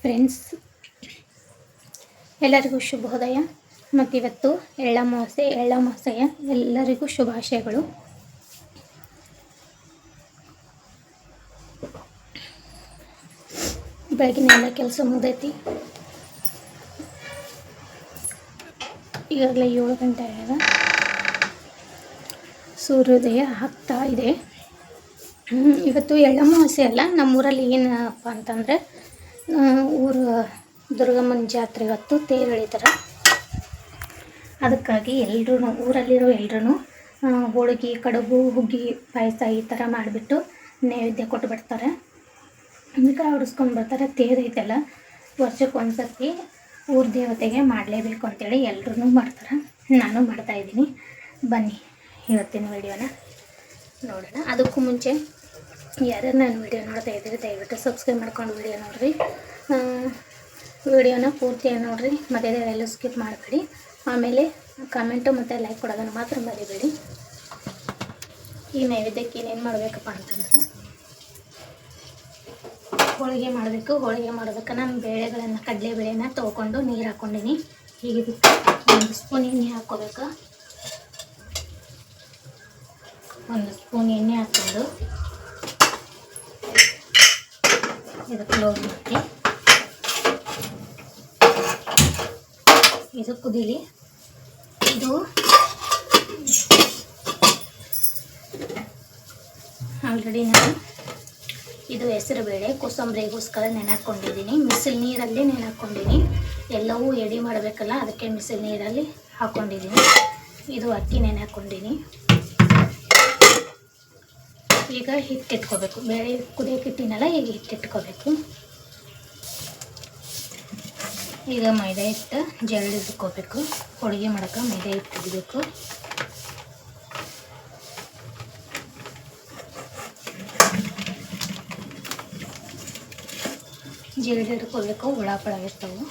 Friends, ಎಲ್ಲರಿಗೂ ಶುಭೋದಯ. ಮತ್ತಿವತ್ತು ಎಳ್ಳಮಾವಾಸ್ಯೆ ಎಳ್ಳಮಾವಾಸ್ಯೆಯ ಎಲ್ಲರಿಗೂ ಶುಭಾಶಯಗಳು. ಬೆಳಗಿನ ಎಲ್ಲ ಕೆಲಸ ಮುಗ್ದೈತಿ. ಈಗಾಗಲೇ ಏಳು ಗಂಟೆ ಆಗ ಸೂರ್ಯೋದಯ ಆಗ್ತಾ ಇದೆ. ಇವತ್ತು ಎಳ್ಳಮಾವಾಸ್ಯೆ ಅಲ್ಲ, ನಮ್ಮೂರಲ್ಲಿ ಏನಪ್ಪ ಅಂತಂದರೆ ಊರು ದುರ್ಗಮ್ಮನ ಜಾತ್ರೆ ಇವತ್ತು ತೇರು ಎಳಿತಾರೆ. ಅದಕ್ಕಾಗಿ ಎಲ್ಲರೂ ಊರಲ್ಲಿರೋ ಎಲ್ಲರೂ ಹೋಳಿಗೆ, ಕಡುಬು, ಹುಗ್ಗಿ, ಪಾಯಸ ಈ ಥರ ಮಾಡಿಬಿಟ್ಟು ನೈವೇದ್ಯ ಕೊಟ್ಟು ಬಿಡ್ತಾರೆ. ಅದಕ್ಕೆ ಹೊಡಿಸ್ಕೊಂಡು ಬರ್ತಾರೆ. ತೇರು ಐತಲ್ಲ, ವರ್ಷಕ್ಕೆ ಒಂದ್ಸತಿ ಊರ ದೇವತೆಗೆ ಮಾಡಲೇಬೇಕು ಅಂತೇಳಿ ಎಲ್ಲರೂ ಮಾಡ್ತಾರೆ. ನಾನು ಮಾಡ್ತಾಯಿದ್ದೀನಿ ಬನ್ನಿ, ಇವತ್ತಿನ ವಿಡಿಯೋನ ನೋಡೋಣ. ಅದಕ್ಕೂ ಮುಂಚೆ ಯಾರ್ಯಾರು ನಾನು ವಿಡಿಯೋ ನೋಡ್ತಾ ಇದ್ದೀರಿ, ದಯವಿಟ್ಟು ಸಬ್ಸ್ಕ್ರೈಬ್ ಮಾಡ್ಕೊಂಡು ವಿಡಿಯೋ ನೋಡಿರಿ. ವಿಡಿಯೋನ ಪೂರ್ತಿಯಾಗಿ ನೋಡಿರಿ ಮಧ್ಯದಲ್ಲೆಲ್ಲೂ ಸ್ಕಿಪ್ ಮಾಡಬೇಡಿ. ಆಮೇಲೆ ಕಮೆಂಟು ಮತ್ತು ಲೈಕ್ ಕೊಡೋದನ್ನು ಮಾತ್ರ ಮರಿಬೇಡಿ. ಈ ನೈವೇದ್ಯಕ್ಕೆ ಏನೇನು ಮಾಡಬೇಕಪ್ಪ ಅಂತಂದ್ರೆ, ಹೋಳಿಗೆ ಮಾಡಬೇಕು. ಹೋಳಿಗೆ ಮಾಡೋದಕ್ಕೆ ನಾನು ಬೇಳೆಗಳನ್ನು ಕಡಲೆಬೇಳೆನ ತೊಗೊಂಡು ನೀರು ಹಾಕ್ಕೊಂಡಿನಿ. ಹೀಗೆ ಒಂದು ಸ್ಪೂನ್ ಎಣ್ಣೆ ಹಾಕ್ಕೋಬೇಕು. ಒಂದು ಸ್ಪೂನ್ ಎಣ್ಣೆ ಹಾಕ್ಕೊಂಡು ಇದು ಕ್ಲೋಸ್ ಮಾಡಿ ಇದು ಕುದೀಲಿ. ಇದು ಆಲ್ರೆಡಿ ನಾನು ಇದು ಹೆಸರುಬೇಳೆ ಕೋಸಂಬರಿಗೋಸ್ಕರ ನೆನಾಕೊಂಡಿದ್ದೀನಿ. ಮಿಸಿಲ್ ನೀರಲ್ಲಿ ನೆನಾಕೊಂಡಿದ್ದೀನಿ. ಎಲ್ಲವೂ ಎಡಿ ಮಾಡಬೇಕಲ್ಲ, ಅದಕ್ಕೆ ಮಿಸಿಲ್ ನೀರಲ್ಲಿ ಹಾಕ್ಕೊಂಡಿದ್ದೀನಿ ಇದು ಅಕ್ಕಿ ನೆನೆ ಹಾಕ್ಕೊಂಡಿನಿ ಈಗ ಹಿಟ್ಟಿಟ್ಕೋಬೇಕು ಬೇಳೆ ಕುದಿಯೋಕೆ ಇಟ್ಟಿನಲ್ಲ ಈಗ ಹಿಟ್ಟಿಟ್ಕೋಬೇಕು ಈಗ ಮೈದಾ ಹಿಟ್ಟು ಜರಡಿದ್ಕೋಬೇಕು ಹೋಳಿಗೆ ಮಾಡೋಕೆ ಮೈದಾ ಹಿಟ್ಟು ಇಡಬೇಕು ಜರಡಿ ಹುಳ ಪಳ ಇರ್ತಾವೆ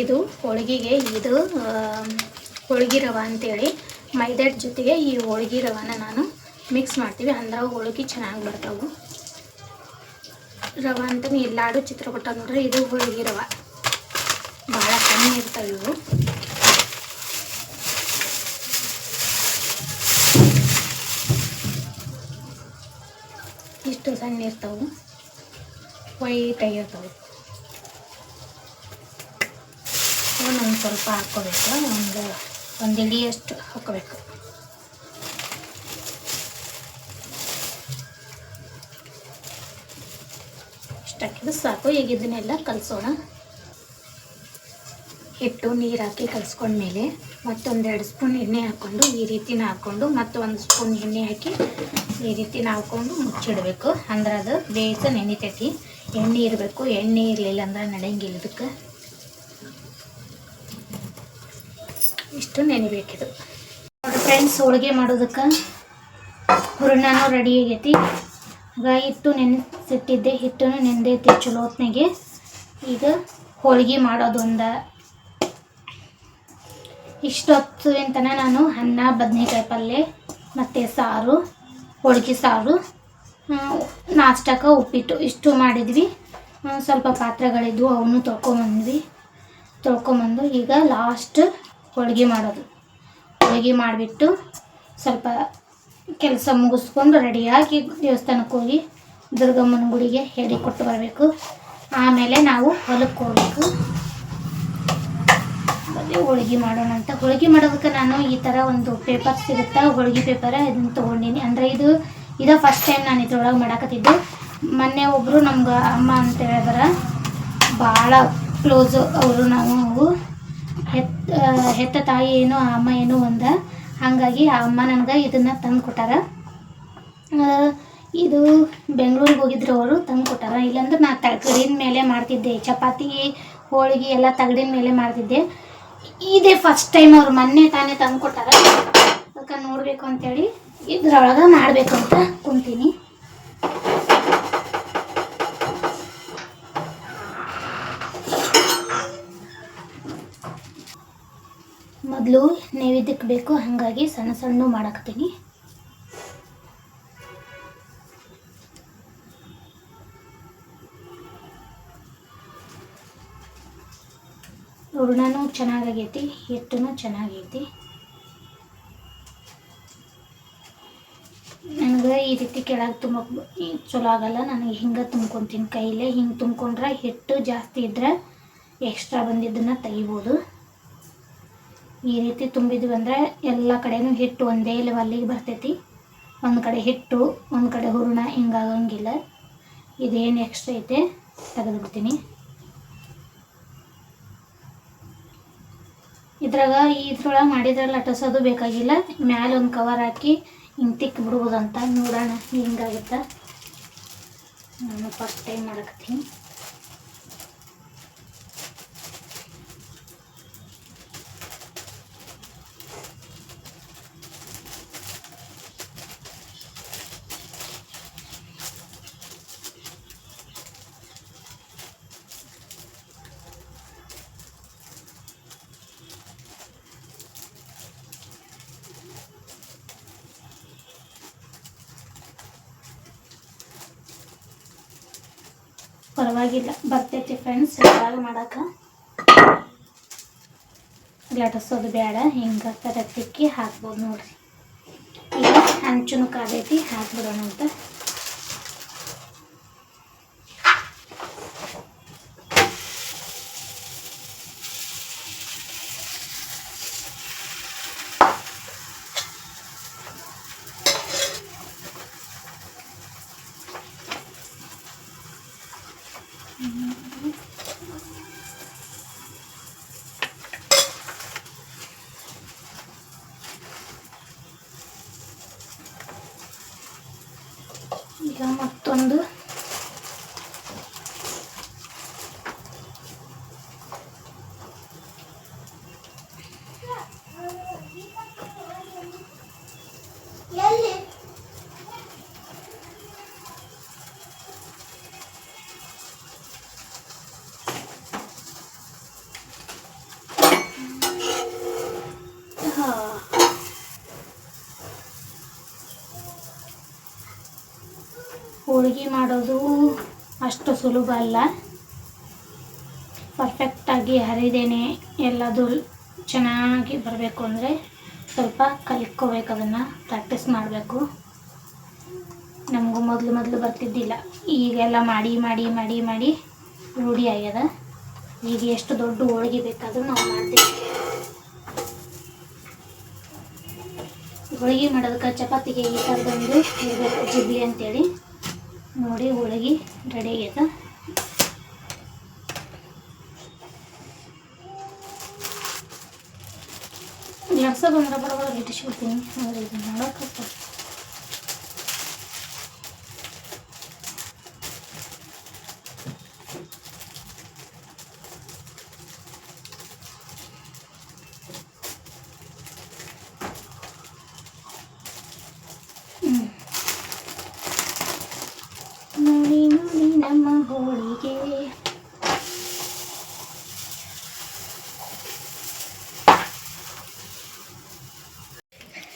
ಇದು ಹೋಳಿಗೆಗೆ ಇದು ಹೋಳಿಗೆ ರವೆ ಅಂತೇಳಿ. ಮೈದಾಟ್ ಜೊತೆಗೆ ಈ ಹೋಳ್ಗೆ ರವಾನ ನಾನು ಮಿಕ್ಸ್ ಮಾಡ್ತೀವಿ. ಅಂದ್ರೆ ಹೋಳಿಗೆ ಚೆನ್ನಾಗಿ ಬರ್ತಾವೆ. ರವೆ ಅಂತಲೇ ಚಿತ್ರ ಚಿತ್ರಪಟ ನೋಡ್ರಿ, ಇದು ಹೋಳಿಗೆ ರವ. ಭಾಳ ಕಮ್ಮಿ ಇರ್ತವೆ ಇವು. ಇಷ್ಟು ಸಣ್ಣ ಇರ್ತಾವೆ. ವೈಟ್ ಒಂದು ಸ್ವಲ್ಪ ಹಾಕ್ಕೋಬೇಕು. ಒಂದು ಒಂದು ಇಳಿಯಷ್ಟು ಹಾಕ್ಕೋಬೇಕು. ಇಷ್ಟು ಹಾಕಿದ್ರೆ ಸಾಕು. ಈಗ ಇದನ್ನೆಲ್ಲ ಕಲಸೋಣ. ಹಿಟ್ಟು, ನೀರು ಹಾಕಿ ಕಲಿಸ್ಕೊಂಡ್ಮೇಲೆ ಮತ್ತೊಂದೆರಡು ಸ್ಪೂನ್ ಎಣ್ಣೆ ಹಾಕ್ಕೊಂಡು ಈ ರೀತಿನ ಹಾಕ್ಕೊಂಡು ಮತ್ತೊಂದು ಸ್ಪೂನ್ ಎಣ್ಣೆ ಹಾಕಿ ಈ ರೀತಿನ ಹಾಕ್ಕೊಂಡು ಮುಚ್ಚಿಡಬೇಕು. ಅಂದ್ರೆ ಅದು ಬೇಯಿಸ ನೆನಿತೈತಿ. ಎಣ್ಣೆ ಇರಬೇಕು. ಎಣ್ಣೆ ಇರಲಿಲ್ಲ ಅಂದ್ರೆ ನಡೆಯಂಗಿಲ್ಲ ಇದಕ್ಕೆ. ಇಷ್ಟು ನೆನಿಬೇಕಿದು. ನೋಡಿ ಫ್ರೆಂಡ್ಸ್ ಹೋಳಿಗೆ ಮಾಡೋದಕ್ಕೆ ಹೂರಣನೂ ರೆಡಿ ಆಗೈತಿ. ಈಗ ಹಿಟ್ಟು ನೆನೆಸಿಟ್ಟಿದ್ದೆ ಹಿಟ್ಟು ನೆಂದೈತಿ ಚಲೋ ಹೊತ್ನಾಗೆ. ಈಗ ಹೋಳಿಗೆ ಮಾಡೋದೊಂದ. ಇಷ್ಟೊತ್ತು ಅಂತನ ನಾನು ಅನ್ನ, ಬದನೆಕಾಯಿ ಪಲ್ಯ ಮತ್ತು ಸಾರು, ಹೋಳಿಗೆ ಸಾರು ನಾಷ್ಟಕ್ಕೆ ಉಪ್ಪಿಟ್ಟು ಇಷ್ಟು ಮಾಡಿದ್ವಿ. ಸ್ವಲ್ಪ ಪಾತ್ರೆಗಳಿದ್ವು ಅವನು ತೊಳ್ಕೊಂಬಂದ್ವಿ. ತೊಳ್ಕೊಂಬಂದು ಈಗ ಲಾಸ್ಟ್ ಹೋಳಿಗೆ ಮಾಡೋದು. ಹೋಳಿಗೆ ಮಾಡಿಬಿಟ್ಟು ಸ್ವಲ್ಪ ಕೆಲಸ ಮುಗಿಸ್ಕೊಂಡು ರೆಡಿಯಾಗಿ ದೇವಸ್ಥಾನಕ್ಕೆ ಹೋಗಿ ದುರ್ಗಮ್ಮನ ಗುಡಿಗೆ ಹೇಳಿ ಕೊಟ್ಟು ಬರಬೇಕು. ಆಮೇಲೆ ನಾವು ಹೊಲಕ್ಕೆ ಹೋಗ್ಬೇಕು. ಹೋಳಿಗೆ ಮಾಡೋಣ ಅಂತ. ಹೋಳಿಗೆ ಮಾಡೋದಕ್ಕೆ ನಾನು ಈ ಥರ ಒಂದು ಪೇಪರ್ ಸಿಗುತ್ತಾ? ಹೋಳಿಗೆ ಪೇಪರ್ ಇದನ್ನು ತೊಗೊಂಡಿನಿ. ಅಂದರೆ ಇದು ಇದು ಫಸ್ಟ್ ಟೈಮ್ ನಾನು ಇದ್ರೊಳಗೆ ಮಾಡಾಕತ್ತಿದ್ದು. ಮೊನ್ನೆ ಒಬ್ಬರು ನಮ್ಗೆ ಅಮ್ಮ ಅಂತ ಹೇಳಿದಾರೆ. ಭಾಳ ಕ್ಲೋಸು ಅವರು ನಾವು. ಹೆತ್ ಆ, ಹೆತ್ತ ತಾಯಿ ಏನು ಆ ಅಮ್ಮ ಏನು ಒಂದ. ಹಾಗಾಗಿ ಆ ಅಮ್ಮ ನನಗೆ ಇದನ್ನು ತಂದು ಕೊಟ್ಟಾರ. ಇದು ಬೆಂಗಳೂರಿಗೆ ಹೋಗಿದ್ರು ಅವರು ತಂದು ಕೊಟ್ಟಾರ. ಇಲ್ಲಾಂದ್ರೆ ನಾ ತಗಡಿನ ಮೇಲೆ ಮಾಡ್ತಿದ್ದೆ. ಚಪಾತಿ ಹೋಳಿಗೆ ಎಲ್ಲ ತಗಡಿನ ಮೇಲೆ ಮಾಡ್ತಿದ್ದೆ. ಇದೇ ಫಸ್ಟ್ ಟೈಮ್ ಅವ್ರು ಮೊನ್ನೆ ತಾನೇ ತಂದು ಕೊಟ್ಟಾರ. ಅದಕ್ಕೆ ನೋಡಬೇಕು ಅಂತೇಳಿ ಇದ್ರೊಳಗೆ ಮಾಡಬೇಕು ಅಂತ ಕುಂತೀನಿ. ಮೊದಲು ನೈವೇದ್ಯ ನೈವೇದ್ಯಕ್ಕೆ ಬೇಕು, ಹಾಗಾಗಿ ಸಣ್ಣ ಸಣ್ಣ ಮಾಡಾಕ್ತೀನಿ. ಹೂರ್ಣನೂ ಚೆನ್ನಾಗೈತಿ ಹಿಟ್ಟು ಚೆನ್ನಾಗೈತಿ. ನನಗೆ ಈ ರೀತಿ ಕೆಳಗೆ ತುಂಬಕ್ಕೆ ಚಲೋ ಆಗಲ್ಲ, ನನಗೆ ಹಿಂಗೆ ತುಂಬ್ಕೊತೀನಿ. ಕೈಲೇ ಹಿಂಗೆ ತುಂಬ್ಕೊಂಡ್ರೆ ಹಿಟ್ಟು ಜಾಸ್ತಿ ಇದ್ದರೆ ಎಕ್ಸ್ಟ್ರಾ ಬಂದಿದ್ದನ್ನು ತೆಗಿಬೋದು. ಈ ರೀತಿ ತುಂಬಿದ್ವಿ ಅಂದರೆ ಎಲ್ಲ ಕಡೆನೂ ಹಿಟ್ಟು ಒಂದೇ ಲೆವೆಲ್ಲಿಗೆ ಬರ್ತೈತಿ. ಒಂದು ಕಡೆ ಹಿಟ್ಟು, ಒಂದು ಕಡೆ ಹೂರಣ ಹಿಂಗಾಗಂಗಿಲ್ಲ. ಇದೇನು ಎಕ್ಸ್ಟ್ರಾ ಐತೆ, ತೆಗೆದುಬಿಡ್ತೀನಿ. ಇದ್ರಾಗ ಇದ್ರೊಳಗೆ ಮಾಡಿದ್ರೆ ಲಟಸೋದು ಬೇಕಾಗಿಲ್ಲ. ಮ್ಯಾಲೆ ಒಂದು ಕವರ್ ಹಾಕಿ ಹಿಂಗೆ ತಿಕ್ ಬಿಡ್ಬೋದಂತ ನೋಡೋಣ ಹಿಂಗಾಗುತ್ತೆ. ನಾನು ಫಸ್ಟ್ ಟೈಮ್ ಮಾಡಕತ್ತೀನಿ. ಪರವಾಗಿಲ್ಲ. ಬರ್ತೈತಿ ಫ್ರೆಂಡ್ಸ್ ಯಾವಾಗ ಮಾಡೋಕೆ. ಲಟಸೋದು ಬೇಡ ಹಿಂಗೆ ತರ ತಿಕ್ಕಿ ಹಾಕ್ಬೋದು ನೋಡ್ರಿ. ಈಗ ಹಂಚುನು ಕಾದೈತಿ ಹಾಕ್ಬಿಡೋಣ ಅಂತ ಈಗ ಮತ್ತೊಂದು ಹಾ. ಹೋಳಿಗೆ ಮಾಡೋದು ಅಷ್ಟು ಸುಲಭ ಅಲ್ಲ. ಪರ್ಫೆಕ್ಟಾಗಿ ಹರಿದೇನೆ ಎಲ್ಲದು ಚೆನ್ನಾಗಿ ಬರಬೇಕು ಅಂದರೆ ಸ್ವಲ್ಪ ಕಲಿತ್ಕೋಬೇಕು ಅದನ್ನು ಪ್ರಾಕ್ಟೀಸ್ ಮಾಡಬೇಕು. ನಮಗೂ ಮೊದಲು ಮೊದಲು ಬರ್ತಿದ್ದಿಲ್ಲ. ಈಗೆಲ್ಲ ಮಾಡಿ ಮಾಡಿ ಮಾಡಿ ಮಾಡಿ ರೂಢಿ ಆಗ್ಯದ. ಈಗ ಎಷ್ಟು ದೊಡ್ಡ ಹೋಳಿಗೆ ಬೇಕಾದರೂ ನಾವು ಮಾಡ್ತೀವಿ. ಹೋಳಿಗೆ ಮಾಡೋದಕ್ಕೆ ಚಪಾತಿಗೆ ಈ ಥರದೊಂದು ಜಿಬ್ಲಿ ಅಂತೇಳಿ. ನೋಡಿ ಹೋಳಿಗೆ ರೆಡಿ ಆಗ್ಯದ ಲಟ್ಸ ಬಂದ್ರೆ ಬರೋಬರ ಗಿಟ್ಟಿಸ್ಬಿಡ್ತೀನಿ ಆದರೆ ಇದನ್ನ ನೋಡೋಕೆ ನೋಡಿ ನೋಡಿ ನಮ್ಮ ಹೋಳಿಗೆ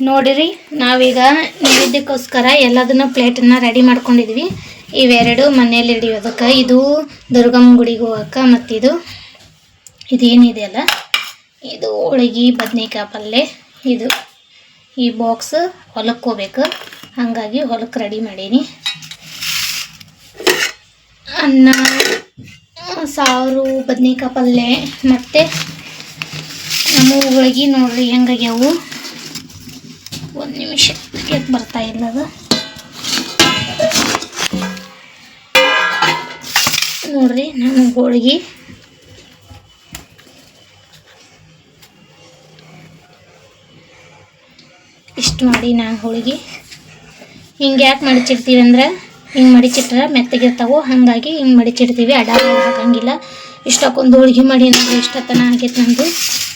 ನೋಡಿರಿ, ನಾವೀಗ ನೈವೇದ್ಯಕ್ಕೋಸ್ಕರ ಎಲ್ಲದನ್ನ ಪ್ಲೇಟನ್ನು ರೆಡಿ ಮಾಡ್ಕೊಂಡಿದ್ವಿ. ಇವೆರಡು ಮನೆಯಲ್ಲಿ ಹಿಡಿಯೋದಕ್ಕೆ, ಇದು ದುರ್ಗಮ್ಮ ಗುಡಿಗೆ ಹೋಗಕ್ಕೆ ಮತ್ತಿದು ಇದೇನಿದೆ ಅಲ್ಲ? ಇದು ಹೋಳಿಗೆ, ಬದ್ನೆಕಾಯಿ ಪಲ್ಯ ಇದು ಈ ಬಾಕ್ಸ್ ಹೊಲಕ್ಕೆ ಹೋಗ್ಬೇಕು. ಹಾಗಾಗಿ ಹೊಲಕ್ಕೆ ರೆಡಿ ಮಾಡೀನಿ. ಅನ್ನ, ಸಾರು, ಬದ್ನಿಕಾಯಿ ಪಲ್ಯ ಮತ್ತು ನಮ್ಮ ಹೋಳಿಗೆ ನೋಡ್ರಿ ಹೆಂಗಾಗ್ಯಾವು. ಒಂದು ನಿಮಿಷ ಯಾಕೆ ಬರ್ತಾ ಇಲ್ಲ ಅದು. ನೋಡ್ರಿ ನಮ್ಮ ಹೋಳಿಗೆ. ಇಷ್ಟು ಮಾಡಿ ನಾನು ಹೋಳಿಗೆ. ಹಿಂಗೆ ಯಾಕೆ ಮಡಿಚಿಡ್ತೀವಿ ಅಂದ್ರೆ ಹಿಂಗೆ ಮಡಿಚಿಟ್ರೆ ಮೆತ್ತಗಿರ್ತಾವೆ ಹಾಗಾಗಿ ಹಿಂಗೆ ಮಡಿಚಿಡ್ತೀವಿ. ಅಡ ಹಾಕಂಗಿಲ್ಲ ಇಷ್ಟಕ್ಕೊಂದು ಹೋಳಿಗೆ ಮಾಡಿ ನಾವು ಇಷ್ಟತನ ಆಗೈತೆ ನಮ್ಮದು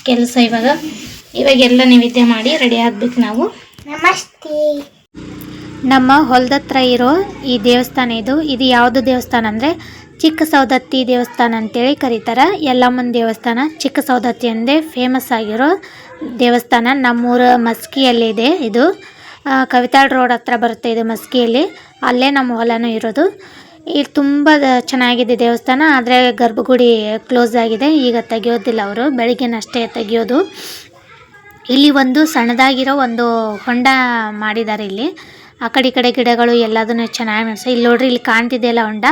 ಕೆಲಸ ಇವಾಗ. ಇವಾಗೆಲ್ಲ ನೈವೇದ್ಯ ಮಾಡಿ ರೆಡಿ ಆಗ್ಬೇಕು ನಾವು. ನಮಸ್ತೆ. ನಮ್ಮ ಹೊಲದ ಹತ್ರ ಇರೋ ಈ ದೇವಸ್ಥಾನ ಇದು. ಇದು ಯಾವುದು ದೇವಸ್ಥಾನ ಅಂದರೆ ಚಿಕ್ಕ ಸೌದತ್ತಿ ದೇವಸ್ಥಾನ ಅಂತೇಳಿ ಕರೀತಾರೆ. ಯಲ್ಲಮ್ಮನ ದೇವಸ್ಥಾನ ಚಿಕ್ಕ ಸೌದತ್ತಿ ಅಂದೇ ಫೇಮಸ್ ಆಗಿರೋ ದೇವಸ್ಥಾನ. ನಮ್ಮೂರ ಮಸ್ಕಿಯಲ್ಲಿದೆ ಇದು. ಕವಿತಾಳ್ ರೋಡ್ ಹತ್ರ ಬರುತ್ತೆ ಇದು ಮಸ್ಕಿಯಲ್ಲಿ. ಅಲ್ಲೇ ನಮ್ಮ ಹೊಲನೂ ಇರೋದು. ಇಲ್ಲಿ ತುಂಬ ಚೆನ್ನಾಗಿದೆ ದೇವಸ್ಥಾನ. ಆದರೆ ಗರ್ಭಗುಡಿ ಕ್ಲೋಸ್ ಆಗಿದೆ. ಈಗ ತೆಗಿಯೋದಿಲ್ಲ ಅವರು. ಬೆಳಿಗ್ಗೆನಷ್ಟೇ ತೆಗಿಯೋದು. ಇಲ್ಲಿ ಒಂದು ಸಣ್ಣದಾಗಿರೋ ಒಂದು ಹೊಂಡ ಮಾಡಿದ್ದಾರೆ ಇಲ್ಲಿ. ಆ ಕಡೆ ಈ ಕಡೆ ಗಿಡಗಳು ಎಲ್ಲದನ್ನು ಚೆನ್ನಾಗಿ ನಡೆಸ ಇಲ್ಲಿ ನೋಡ್ರಿ, ಇಲ್ಲಿ ಕಾಣ್ತಿದೆಯಲ್ಲ ಹೊಂಡ.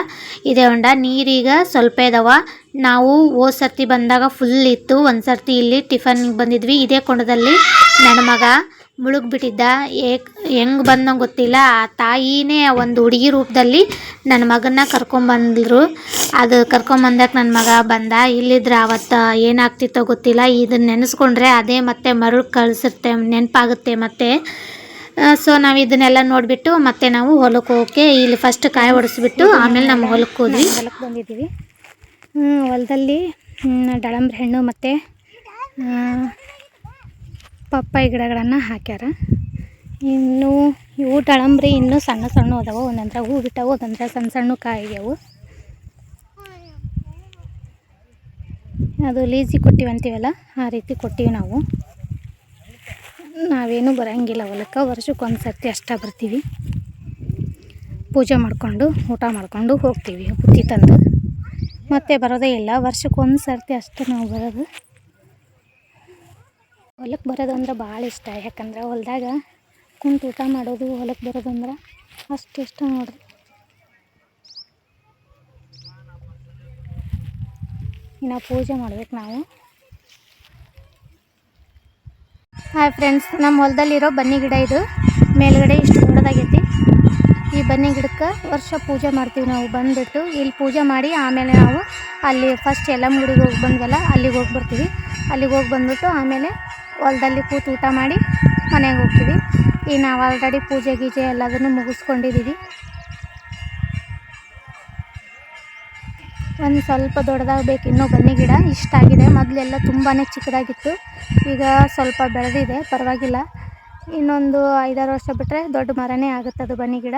ಇದೆ ಹೊಂಡ. ನೀರೀಗ ಸ್ವಲ್ಪ ಇದಾವ. ನಾವು ಹೋದ ಸರ್ತಿ ಬಂದಾಗ ಫುಲ್ ಇತ್ತು. ಒಂದು ಸರ್ತಿ ಇಲ್ಲಿ ಟಿಫನ್ಗೆ ಬಂದಿದ್ವಿ. ಇದೇ ಕೊಂಡದಲ್ಲಿ ನನ್ನ ಮಗ ಮುಳುಗ್ಬಿಟ್ಟಿದ್ದ. ಏಕ್, ಹೆಂಗೆ ಬಂದೋ ಗೊತ್ತಿಲ್ಲ. ಆ ತಾಯಿನೇ ಒಂದು ಹುಡುಗಿ ರೂಪದಲ್ಲಿ ನನ್ನ ಮಗನ್ನ ಕರ್ಕೊಂಬಂದ್ರು. ಅದು ಕರ್ಕೊಂಬಂದಕ್ಕೆ ನನ್ನ ಮಗ ಬಂದ. ಇಲ್ಲಿದ್ರೆ ಅವತ್ತು ಏನಾಗ್ತಿತ್ತೋ ಗೊತ್ತಿಲ್ಲ. ಇದನ್ನ ನೆನೆಸ್ಕೊಂಡ್ರೆ ಅದೇ ಮತ್ತೆ ಮರಳು ಕಳಿಸುತ್ತೆ ನೆನಪಾಗುತ್ತೆ ಮತ್ತೆ. ಸೊ ನಾವು ಇದನ್ನೆಲ್ಲ ನೋಡಿಬಿಟ್ಟು ಮತ್ತೆ ನಾವು ಹೊಲಕ್ಕೆ ಹೋಗೋಕೆ ಇಲ್ಲಿ ಫಸ್ಟ್ ಕಾಯಿ ಹೊಡೆಸ್ಬಿಟ್ಟು ಆಮೇಲೆ ನಮ್ಮ ಹೊಲಕ್ಕೆ ಹೋದ್ವಿ. ಹೊಲಕ್ಕೆ ಬಂದಿದ್ದೀವಿ. ಹೊಲದಲ್ಲಿ ದಾಳಂಬ್ರೆ ಹಣ್ಣು ಮತ್ತು ಪಪ್ಪಾಯಿ ಗಿಡಗಳನ್ನು ಹಾಕ್ಯಾರ. ಇನ್ನು ಇವು ದಾಳಂಬ್ರಿ ಇನ್ನೂ ಸಣ್ಣ ಸಣ್ಣ ಅದಾವ ಒಂದಂದ್ರೆ ಹೂ ಬಿಟ್ಟಾವ ಒಂದಂದ್ರೆ ಸಣ್ಣ ಸಣ್ಣ ಕಾಯಿ ಆಗ್ಯಾವು. ಅದು ಲೀಸಿ ಕೊಟ್ಟಿವಿ ಅಂತೀವಲ್ಲ, ಆ ರೀತಿ ಕೊಟ್ಟಿವಿ ನಾವು. ನಾವೇನು ಬರೋಂಗಿಲ್ಲ ಹೊಲಕ್ಕೆ, ವರ್ಷಕ್ಕೆ ಒಂದು ಸರ್ತಿ ಅಷ್ಟೇ ಬರ್ತೀವಿ. ಪೂಜೆ ಮಾಡಿಕೊಂಡು, ಊಟ ಮಾಡಿಕೊಂಡು ಹೋಗ್ತೀವಿ ಬುತ್ತಿ ತಂದು. ಮತ್ತೆ ಬರೋದೇ ಇಲ್ಲ, ವರ್ಷಕ್ಕೆ ಒಂದು ಸರ್ತಿ ಅಷ್ಟೇ ನಾವು ಬರೋದು. ಹೊಲಕ್ಕೆ ಬರೋದಂದ್ರೆ ಭಾಳ ಇಷ್ಟ. ಯಾಕಂದ್ರೆ ಹೊಲದಾಗ ಕುಂತು ಊಟ ಮಾಡೋದು ಹೊಲಕ್ಕೆ ಬರೋದಂದ್ರೆ ಅಷ್ಟು ಇಷ್ಟ ನೋಡ್ರಿ. ಇನ್ನು ಪೂಜೆ ಮಾಡ್ಬೇಕು ನಾವು. ಹಾಯ್ ಫ್ರೆಂಡ್ಸ್ ನಮ್ಮ ಹೊಲದಲ್ಲಿರೋ ಬನ್ನಿ ಗಿಡ ಇದು. ಮೇಲ್ಗಡೆ ಇಷ್ಟು ದೊಡ್ಡದಾಗೈತಿ. ಈ ಬನ್ನಿ ಗಿಡಕ್ಕೆ ವರ್ಷ ಪೂಜೆ ಮಾಡ್ತೀವಿ ನಾವು. ಬಂದುಬಿಟ್ಟು ಇಲ್ಲಿ ಪೂಜೆ ಮಾಡಿ ಆಮೇಲೆ ನಾವು ಅಲ್ಲಿ ಫಸ್ಟ್ ಎಲ್ಲಮ್ಮ ಗುಡಿಗೆ ಹೋಗಿ ಬಂದ್ವಲ್ಲ, ಅಲ್ಲಿಗೆ ಹೋಗಿ ಬರ್ತೀವಿ. ಅಲ್ಲಿಗೆ ಹೋಗಿ ಬಂದ್ಬಿಟ್ಟು ಆಮೇಲೆ ಹೊಲದಲ್ಲಿ ಕೂತು ಊಟ ಮಾಡಿ ಮನೆಗೆ ಹೋಗ್ತೀವಿ. ಈಗ ನಾವು ಆಲ್ರೆಡಿ ಪೂಜೆ ಗೀಜೆ ಎಲ್ಲದನ್ನು ಮುಗಿಸ್ಕೊಂಡಿದ್ದೀವಿ. ಒಂದು ಸ್ವಲ್ಪ ದೊಡ್ಡದಾಗಬೇಕು ಇನ್ನೂ ಬನ್ನಿ ಗಿಡ. ಇಷ್ಟಾಗಿದೆ ಮೊದಲೆಲ್ಲ ತುಂಬಾ ಚಿಕ್ಕದಾಗಿತ್ತು. ಈಗ ಸ್ವಲ್ಪ ಬೆಳೆದಿದೆ. ಪರವಾಗಿಲ್ಲ. ಇನ್ನೊಂದು ಐದಾರು ವರ್ಷ ಬಿಟ್ಟರೆ ದೊಡ್ಡ ಮರನೇ ಆಗುತ್ತೆ ಅದು ಬನ್ನಿ ಗಿಡ.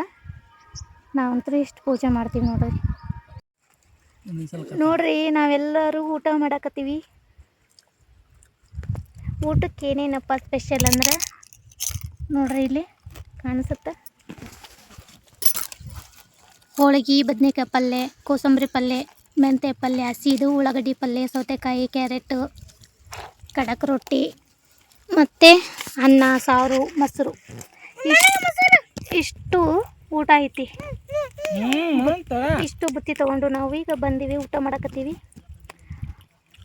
ನಾವಂತೂ ಇಷ್ಟು ಪೂಜೆ ಮಾಡ್ತೀವಿ ನೋಡ್ರಿ. ನೋಡ್ರಿ ನಾವೆಲ್ಲರೂ ಊಟ ಮಾಡಾಕತ್ತೀವಿ. ಊಟಕ್ಕೆ ಏನೇನಪ್ಪ ಸ್ಪೆಷಲ್ ಅಂದ್ರೆ? ನೋಡ್ರಿ ಇಲ್ಲಿ ಕಾಣಿಸುತ್ತೆ? ಹೋಳಿಗೆ, ಬದನೆಕಾಯಿ ಪಲ್ಯ ಕೋಸಂಬರಿ ಪಲ್ಯ ಮೆಂತ್ಯ ಪಲ್ಯ ಹಸಿದು, ಉಳ್ಳಾಗಡ್ಡಿ ಪಲ್ಯ ಸೌತೆಕಾಯಿ, ಕ್ಯಾರೆಟು, ಕಡಕ್ ರೊಟ್ಟಿ, ಮತ್ತು ಅನ್ನ, ಸಾರು, ಮೊಸರು. ಇಷ್ಟು ಊಟ ಐತಿ. ಇಷ್ಟು ಬುತ್ತಿ ತಗೊಂಡು ನಾವು ಈಗ ಬಂದೀವಿ, ಊಟ ಮಾಡಕತ್ತೀವಿ.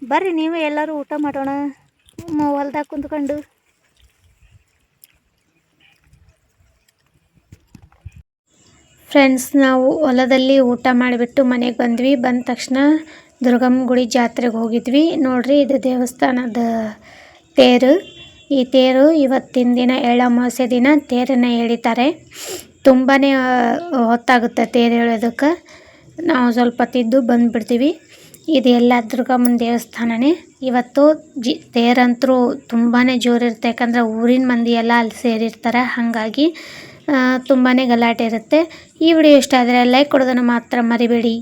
ಬರ್ರಿ ನೀವು ಎಲ್ಲರೂ ಊಟ ಮಾಡೋಣ. ಹೊಲ್ದಾಗ ಕುಂತ್ಕೊಂಡು. ಫ್ರೆಂಡ್ಸ್, ನಾವು ಹೊಲದಲ್ಲಿ ಊಟ ಮಾಡಿಬಿಟ್ಟು ಮನೆಗೆ ಬಂದ್ವಿ. ಬಂದ ತಕ್ಷಣ ದುರ್ಗಮ್ಮ ಗುಡಿ ಜಾತ್ರೆಗೆ ಹೋಗಿದ್ವಿ. ನೋಡ್ರಿ, ಇದು ದೇವಸ್ಥಾನದ ತೇರು. ಈ ತೇರು ಇವತ್ತಿನ ದಿನ ಎಳ್ಳಮಾವಾಸ್ಯೆ ದಿನ ತೇರನ್ನು ಎಳಿತಾರೆ. ತುಂಬಾ ಹೊತ್ತಾಗುತ್ತೆ ತೇರು ಎಳೆಯೋದಕ್ಕೆ. ನಾವು ಸ್ವಲ್ಪ ತಿದ್ದು ಬಂದುಬಿಡ್ತೀವಿ. ಇದು ಎಲ್ಲ ದುರ್ಗಮ್ಮನ ದೇವಸ್ಥಾನನೇ. ಇವತ್ತು ಜಿ, ತೇರಂತರೂ ತುಂಬಾ ಜೋರಿರುತ್ತೆ. ಯಾಕಂದರೆ ಊರಿನ ಮಂದಿ ಎಲ್ಲ ಅಲ್ಲಿ ಸೇರಿರ್ತಾರೆ. ಹಾಗಾಗಿ ತುಂಬಾ ಗಲಾಟೆ ಇರುತ್ತೆ. ಈ ವಿಡಿಯೋ ಇಷ್ಟ ಆದರೆ ಲೈಕ್ ಕೊಡೋದನ್ನು ಮಾತ್ರ ಮರಿಬೇಡಿ.